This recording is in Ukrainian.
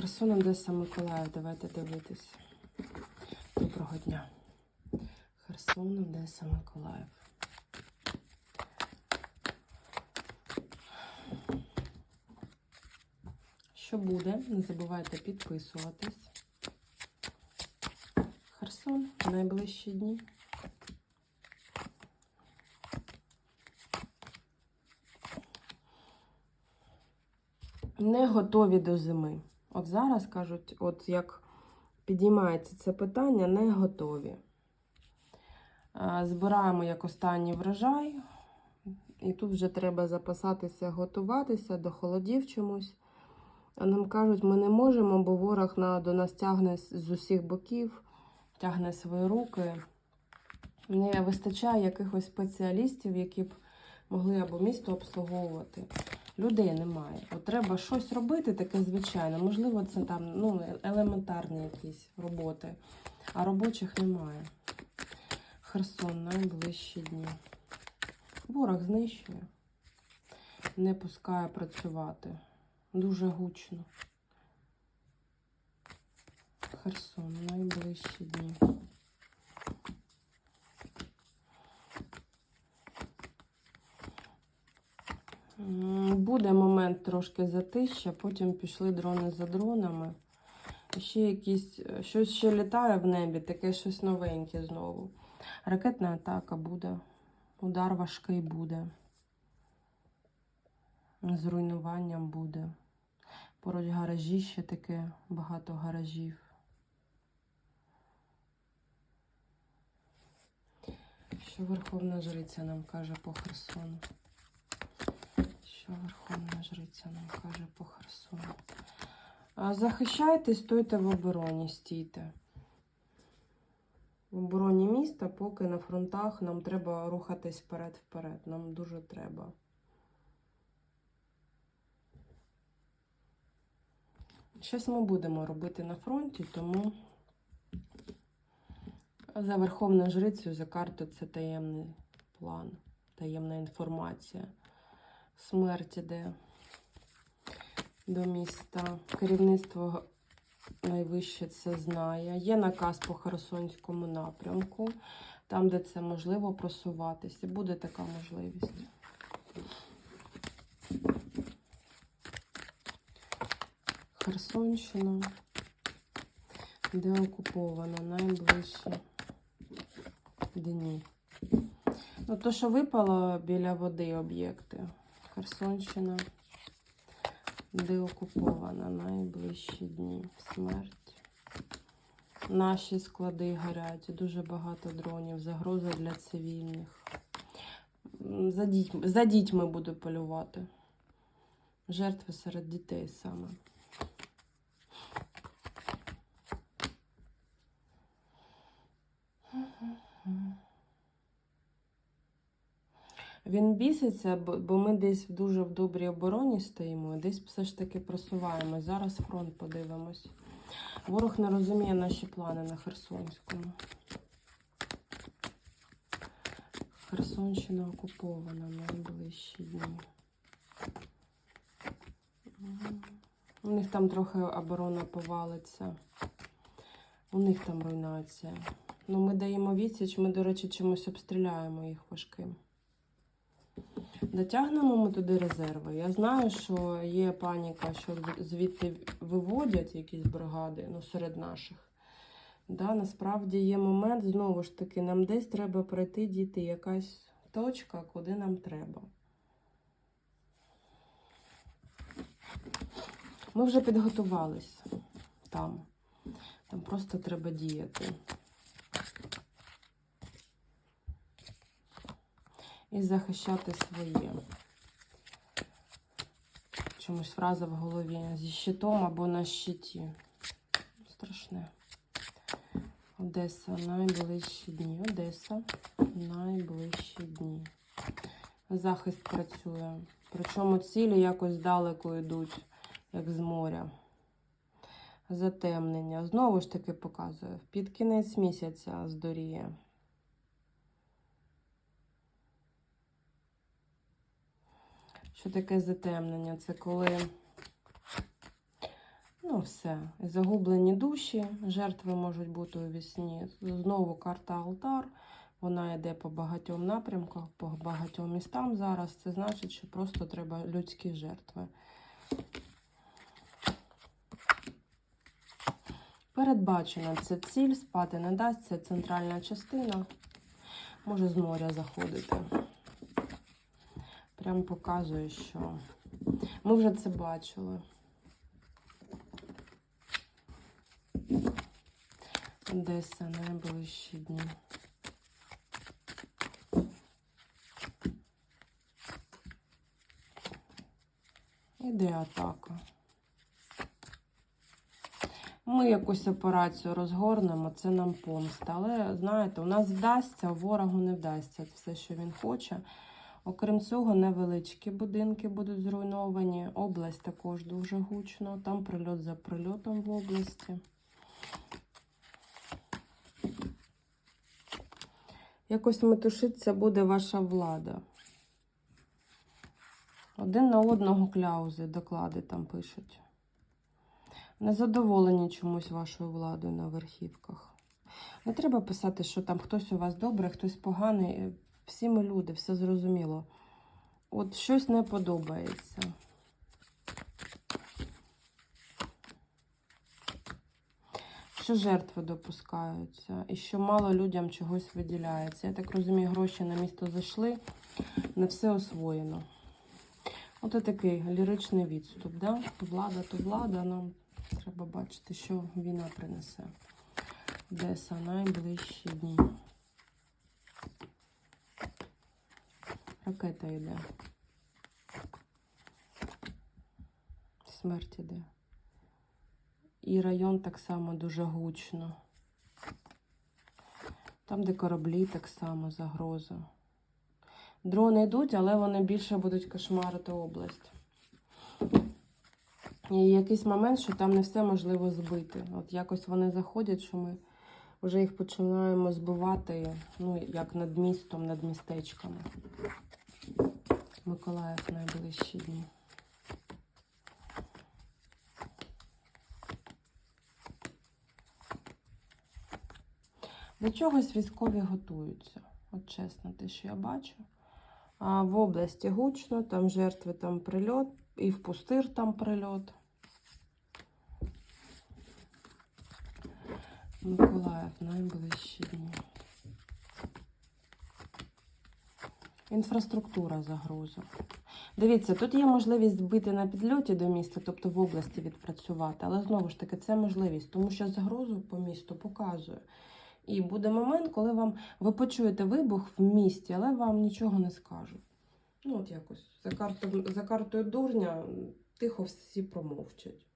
Херсон, Одеса, Миколаїв. Давайте дивитись. Доброго дня. Херсон, Одеса, Миколаїв. Що буде? Не забувайте підписуватись. Херсон в найближчі дні. Не готові до зими. От зараз кажуть, от як підіймається це питання, не готові. Е, Збираємо як останній врожай, і тут вже треба запасатися, готуватися до холодів чомусь. А нам кажуть, ми не можемо, бо ворог на, до нас тягне з з усіх боків, тягне свої руки. Не вистачає якихось спеціалістів, які б могли або місто обслуговувати. Людей немає. От треба щось робити, таке звичайне. Можливо, це там ну, елементарні якісь роботи, а робочих немає. Херсон найближчі дні. Ворог знищує, не пускає працювати. Дуже гучно. Херсон найближчі дні. М, Буде момент трошки затища, потім пішли дрони за дронами. Ще якісь, е, щось ще літає в небі, таке щось новеньке знову. Ракетна атака буде. Удар важкий буде. З руйнуванням буде. Поруч гаражі ще таке, багато гаражів. Що Верховна Жриця нам каже по Херсону? Що Верховна Жриця нам каже по Херсону? А, Захищайтесь, стойте в обороні, стійте. В обороні міста, поки на фронтах нам треба рухатись вперед-вперед. Нам дуже треба. Щось ми будемо робити на фронті, тому за Верховною Жрицею, за карту це таємний план, таємна інформація. Смерть іде до міста. Керівництво найвище це знає. Є наказ по Херсонському напрямку, там, де це можливо просуватися. Буде така можливість. Херсонщина, де окупована найближчі дні. Ну, то, що випало біля води об'єкти. Херсонщина, деокупована найближчі дні. Смерть. Наші склади горять, дуже багато дронів, загроза для цивільних. За дітьми, за дітьми буду полювати. Жертви серед дітей саме. Він біситься, бо ми десь в дуже в добрій обороні стоїмо, десь все ж таки просуваємо. Зараз фронт подивимось. Ворог не розуміє наші плани на Херсонському. Херсонщина окупована найближчі дні. У них там трохи оборона повалиться. У них там руйнація. Ну, ми даємо відсіч, ми, до речі, чимось обстріляємо їх важким. Дотягнемо ми туди резерви. Я знаю, що є паніка, що звідти виводять якісь бригади ну, серед наших. Да, насправді є момент, знову ж таки, нам десь треба пройти діти якась точка, куди нам треба. Ми вже підготувались там. Там просто треба діяти. І захищати своє. Чомусь фраза в голові зі щитом або на щиті. Страшне. Одеса найближчі дні. Одеса найближчі дні. Захист працює. Причому цілі якось далеко йдуть, як з моря. Затемнення. Знову ж таки показує. Під кінець місяця здоріє. Що таке затемнення? Це коли Ну, все. Загублені душі, жертви можуть бути у вісні. Знову карта Алтар. Вона йде по багатьом напрямках, по багатьом містам зараз. Це значить, що просто треба людські жертви. Передбачена це ціль, спати не дасть, це центральна частина. Може з моря заходити. Прям показує, що ми вже це бачили. Одеса найближчі дні. Іде атака. Ми якусь операцію розгорнемо, це нам помста. Але, знаєте, у нас вдасться, ворогу не вдасться все, що він хоче. Окрім цього, невеличкі будинки будуть зруйновані. Область також дуже гучно. Там прильот за прильотом в області. Якось метушиться буде ваша влада. Один на одного кляузи, доклади там пишуть. Незадоволені чомусь вашою владою на верхівках. Не треба писати, що там хтось у вас добрий, хтось поганий. Всі ми люди, все зрозуміло. От щось не подобається. Що жертви допускаються, і що мало людям чогось виділяється. Я так розумію, гроші на місто зайшли, не все освоєно. От такий ліричний відступ. Да? Влада то влада, нам треба бачити, що війна принесе. Одеса найближчі дні. Ракета йде. Смерть іде. І район так само дуже гучно. Там, де кораблі, так само загроза. Дрони йдуть, але вони більше будуть кошмарити область. І якийсь момент, що там не все можливо збити. От якось вони заходять, що ми вже їх починаємо збивати, ну, як над містом, над містечками. Миколаїв найближчі дні. До чогось військові готуються. От чесно, те, що я бачу. А в області гучно, там жертви, там прильот, і в пустир там прильот. Миколаїв найближчі дні. Інфраструктура загроза. Дивіться, тут є можливість збити на підльоті до міста, тобто в області відпрацювати, але знову ж таки це можливість, тому що загрозу по місту показує. І буде момент, коли вам ви почуєте вибух в місті, але вам нічого не скажуть. Ну, от якось за картою, за картою дурня тихо всі промовчать.